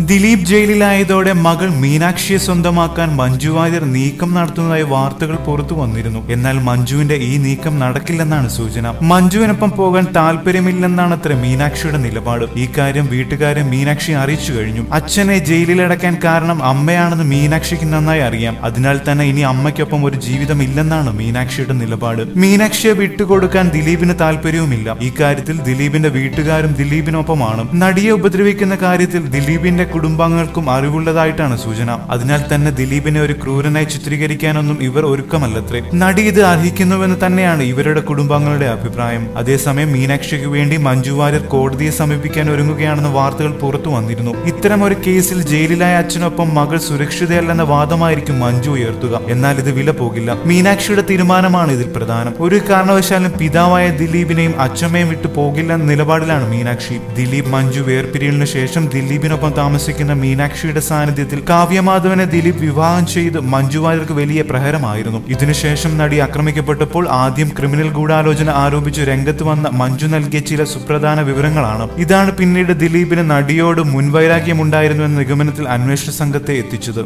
ദിലീപ് ജയിലിലായതോടെ മകൾ മീനാക്ഷിയെ സ്വന്തമാക്കാൻ മഞ്ജു വാര്യർ നീക്കം നടത്തുന്നതായി വാർത്തകൾ പുറത്തു വന്നിരുന്നു. എന്നാൽ മഞ്ജുവിന്റെ ഈ നീക്കം നടക്കില്ലെന്നാണ് സൂചന. മഞ്ജുവിനൊപ്പം പോകാൻ താല്പര്യമില്ലെന്നാണ് അത്ര മീനാക്ഷിയുടെ നിലപാട്. ഈ കാര്യം വീട്ടുകാരെ മീനാക്ഷി അറിയിച്ചു കഴിഞ്ഞു. അച്ഛനെ ജയിലിലടക്കാൻ കാരണം അമ്മയാണെന്ന് മീനാക്ഷിക്ക് നന്നായി അറിയാം. അതിനാൽ തന്നെ ഇനി അമ്മയ്ക്കൊപ്പം ഒരു ജീവിതം ഇല്ലെന്നാണ് മീനാക്ഷിയുടെ നിലപാട്. മീനാക്ഷിയെ വിട്ടുകൊടുക്കാൻ ദിലീപിന് താല്പര്യവുമില്ല ഈ കാര്യത്തിൽ ദിലീപിന്റെ വീട്ടുകാരും ദിലീപിനൊപ്പമാണ്. നടിയെ ഉപദ്രവിക്കുന്ന കാര്യത്തിൽ ദിലീപിന്റെ കുടുംബാംഗങ്ങൾക്കും അറിവുള്ളതായിട്ടാണ് സൂചന. അതിനാൽ തന്നെ ദിലീപിനെ ഒരു ക്രൂരനായി ചിത്രീകരിക്കാനൊന്നും ഇവർ ഒരുക്കമല്ലത്രേ. നടി ഇത് അർഹിക്കുന്നുവെന്ന് തന്നെയാണ് ഇവരുടെ കുടുംബാംഗങ്ങളുടെ അഭിപ്രായം. അതേസമയം മീനാക്ഷിക്ക് വേണ്ടി മഞ്ജു വാര്യർ കോടതിയെ സമീപിക്കാൻ ഒരുങ്ങുകയാണെന്ന വാർത്തകൾ പുറത്തു വന്നിരുന്നു. ഇത്തരം ഒരു കേസിൽ ജയിലിലായ അച്ഛനൊപ്പം മകൾ സുരക്ഷിതയല്ലെന്ന വാദമായിരിക്കും മഞ്ജു ഉയർത്തുക. എന്നാൽ ഇത് വില പോകില്ല. മീനാക്ഷിയുടെ തീരുമാനമാണ് ഇതിൽ പ്രധാനം. ഒരു കാരണവശാലും പിതാവായ ദിലീപിനെയും അച്ഛമ്മയും വിട്ടു പോകില്ലെന്ന നിലപാടിലാണ് മീനാക്ഷി. ദിലീപ് മഞ്ജു വേർപിരിയലിനു ശേഷം ദിലീപിനൊപ്പം താമസിക്കുന്ന മീനാക്ഷിയുടെ സാന്നിധ്യത്തിൽ കാവ്യമാധവനെ ദിലീപ് വിവാഹം ചെയ്ത് മഞ്ജു വാര്യർക്ക് വലിയ പ്രഹരമായിരുന്നു. ഇതിനുശേഷം നടി ആക്രമിക്കപ്പെട്ടപ്പോൾ ആദ്യം ക്രിമിനൽ ഗൂഢാലോചന ആരോപിച്ച് രംഗത്ത് വന്ന മഞ്ജു നൽകിയ ചില സുപ്രധാന വിവരങ്ങളാണ്. ഇതാണ് പിന്നീട് ദിലീപിന് നടിയോട് മുൻവൈരാഗ്യമുണ്ടായിരുന്നു എന്ന നിഗമനത്തിൽ അന്വേഷണ സംഘത്തെ എത്തിച്ചത്.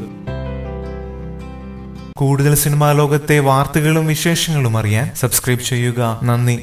കൂടുതൽ സിനിമാ ലോകത്തെ വാർത്തകളും വിശേഷങ്ങളും അറിയാൻ സബ്സ്ക്രൈബ് ചെയ്യുക. നന്ദി.